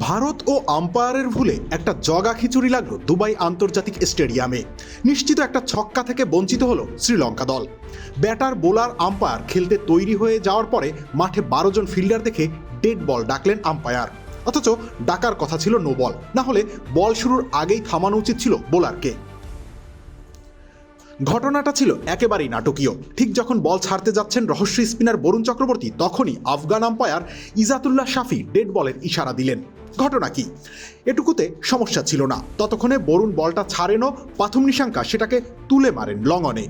ভারত ও আম্পায়ারের ভুলে একটা জগা খিচুড়ি লাগল দুবাই আন্তর্জাতিক স্টেডিয়ামে। নিশ্চিত একটা ছক্কা থেকে বঞ্চিত হলো শ্রীলঙ্কা দল। ব্যাটার, বোলার, আম্পায়ার খেলতে তৈরি হয়ে যাওয়ার পরে মাঠে বারো জন ফিল্ডার দেখে ডেড বল ডাকলেন আম্পায়ার। অথচ ডাকার কথা ছিল নো বল। না হলে বল শুরুর আগেই থামানো উচিত ছিল বোলারকে। ঘটনাটা ছিল একেবারেই নাটকীয়। ঠিক যখন বল ছাড়তে যাচ্ছেন রহস্য স্পিনার বরুণ চক্রবর্তী, তখনই আফগান আম্পায়ার ইজাতুল্লাহ শাফি ডেড বলের ইশারা দিলেন। ঘটনা কি? এটুকুতে সমস্যা ছিল না। ততক্ষণে বরুণ বলটা ছাড়েনও, পাথুম নিশাঙ্কা সেটাকে তুলে মারেন লঙ্গনে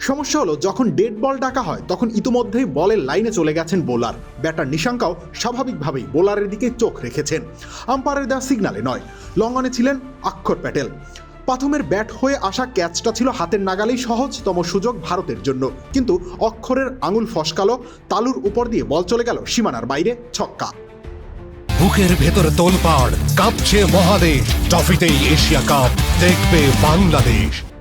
সমস্যা হলো, যখন ডেড বল ডাকা হয়, তখন ইতোমধ্যেই বলের লাইনে চলে গেছেন বোলার। ব্যাটার নিশাঙ্কাও স্বাভাবিকভাবেই বোলারের দিকে চোখ রেখেছেন। আম্পায়ারের দেওয়া সিগনালে নয়। লঙ্গনে ছিলেন অক্ষর প্যাটেল। প্রথমের ব্যাট হয়ে আসা ক্যাচটা ছিল হাতের নাগালেই সহজতম সুযোগ ভারতের জন্য। কিন্তু অক্ষরের আঙুল ফসকালো, তালুর উপর দিয়ে বল চলে গেল সীমানার বাইরে ছক্কা। বুকের ভেতর তোলপাড়, কাঁপছে মহাদেশ, ট্রফিতেই এশিয়া কাপ দেখবে বাংলাদেশ।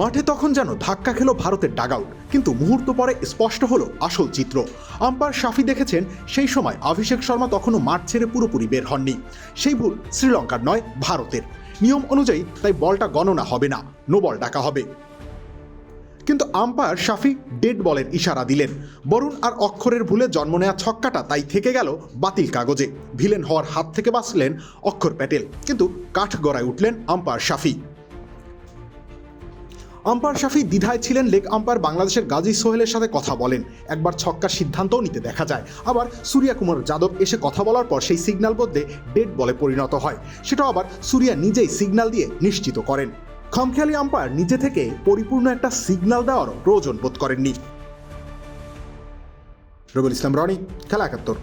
মাঠে তখন যেন ধাক্কা খেল ভারতের ডাগআউট কিন্তু মুহূর্ত পরে স্পষ্ট হলো আসল চিত্র। আম্পায়ার শাফি দেখেছেন, সেই সময় অভিষেক শর্মা তখনও মাঠ ছেড়ে পুরোপুরি বের হননি। সেই ভুল শ্রীলঙ্কার নয়, ভারতের। নিয়ম অনুযায়ী তাই বলটা গণনা হবে না নো বল ডাকা হবে। কিন্তু আম্পায়ার শাফি ডেড বলের ইশারা দিলেন। বরুণ আর অক্ষরের ভুলে জন্ম নেওয়া ছক্কাটা তাই থেকে গেল বাতিল কাগজে। ভিলেন হওয়ার হাত থেকে বাঁচলেন অক্ষর প্যাটেল, কিন্তু কাঠ গড়ায় উঠলেন আম্পায়ার শাফি। আম্পায়ার শাফি দ্বিধায় ছিলেন লেগ আম্পার বাংলাদেশের গাজী সোহেলের সাথে কথা বলেন। একবার ছক্কার সিদ্ধান্তও নিতে দেখা যায়। আবার সূর্যা কুমার যাদব এসে কথা বলার পর সেই সিগন্যাল বদলে ডেড বলে পরিণত হয়। সেটাও আবার সূর্যা নিজেই সিগন্যাল দিয়ে নিশ্চিত করেন। খামখেয়ালি আম্পায়ার নিজে থেকে পরিপূর্ণ একটা সিগন্যাল দেওয়ারও প্রয়োজন বোধ করেননি। রবিউল ইসলাম, রনি, খেলা একাত্তর।